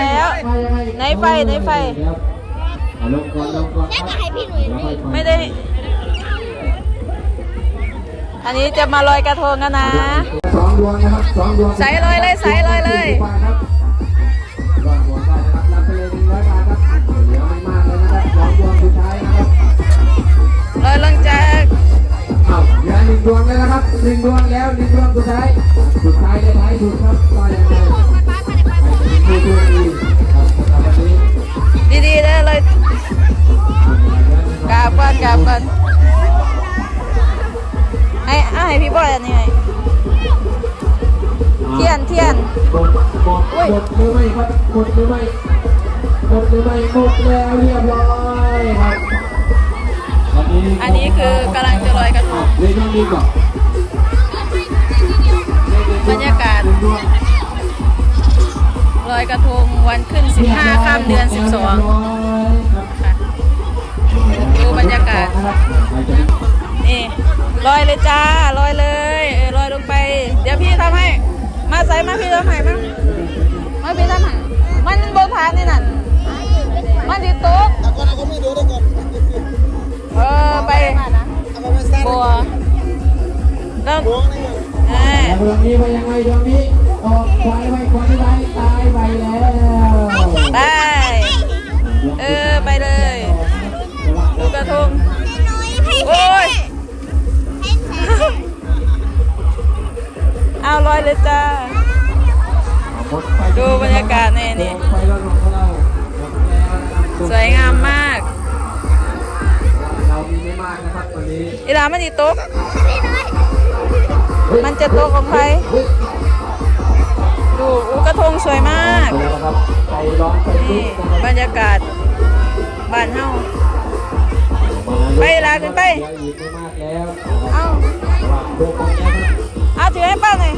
ไฟไหนไฟเอาลงก่อนลงก่อนแม่ก็ในุ่ยแล้วค่อยๆไม่ได้ อันนี้จะมาลอยกระทงกันนะ สองดวงนะครับสองดวงใส่เลยเลยใส่เลยเลยไปครับรอดดวงได้นะครับรับไปเลยหนึ่งร้อยบาทครับเหลือไม่มากเลยนะครับสองดวงสุดท้ายนะครับลอยลงจากอ้าวเหลือหนึ่งดวงแล้วนะครับหนึ่งดวงแล้วหนึ่งดวงสุดท้าย สุดท้ายในท้ายสุดครับว่ายังไง ก่อนกราบก่อนให้อะให้พี่บอยอันนี้ให้เทียนเทียนหมดหมดหมดหรือไม่ครับหมดหรือไม่หมดหรือไม่หมดแล้วเรียบร้อยครับวันนี้อันนี้คือกำลังจะลอยกระทงเล่นน้องดีกว่าบรรยากาศลอยกระทงวันขึ้น 15ค่ำเดือน 12 นี่ลอยเลยจ้าลอยเลยเออลอยลงไป เดี๋ยวพี่ทำให้ มาใส่มาพี่ทำให้มามาพี่ทำให้มันบนฐานนี่นั่นมันดีโต๊ะเอาก่อนเอาก็ไม่ดูได้ก่อไปบัวต้องเอ้ยดวงนี้ไปยังไงดวงนี้ออกควายไปควายไปตายไปแล้ว เอาลอยเลยจ้า ดูบรรยากาศนี่นี่ไปแล้วของเราหมดแล้วนะครับสวยงามมากเรามีไม่มากนะครับวันนี้อีหลามันดีโต๊ะมันจะโต๊ะของใครดูอูกระทงสวยมากแล้วนะครับไปร้องไปลุนี่กนะครับบรรยากาศบ้านเฮาไปลาขึ้นไปเหลืออีกไม่มากแล้วเอาว่าโดนของแกครับเอาถือให้ป้าหน่อย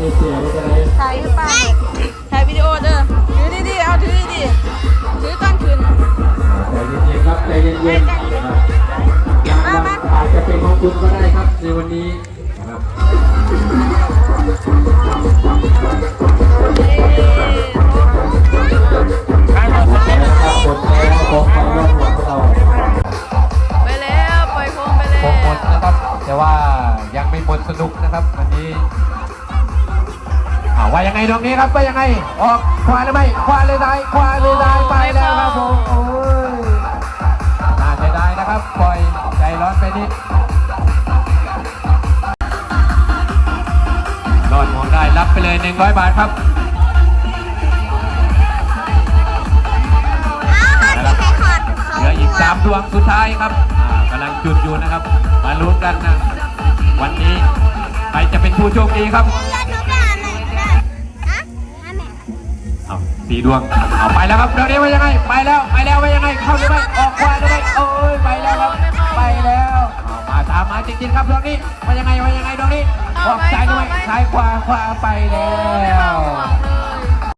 บอย ไม่เสียไม่เป็ ว่ายังไงตรงนี้ครับว่ายังไง ออกขวาหรือไม่ขวาเลยได้ขวาเลยได้ไปแล้วครับผมโอ้ยน่าเสียดายนะครับปล่อยใจร้อนไปนิดรอดมองได้รับไปเลย 100 บาทครับเอาเขาจะให้ขอดเขาเหลืออีก3ดวงสุดท้ายครับอ่ากำลังจุดอยู่นะครับ มาลุ้นกันนะ วันนี้ใครจะเป็นผู้โชคดีครับ สี่ดวงเอาไปแล้วครับเดี๋ยวนี้ว่ายังไง ไปแล้ว ไปแล้วว่ายังไง เข้าหรือไม่ออกขวาหรือไม่โอ้ย ไปแล้วครับ ไปแล้วเอามาตามมาจริงๆครับดวงนี้ว่ายังไงว่ายังไงดวงนี้ออกซ้ายหรือไม่ซ้ายขวาขวาไปแล้ว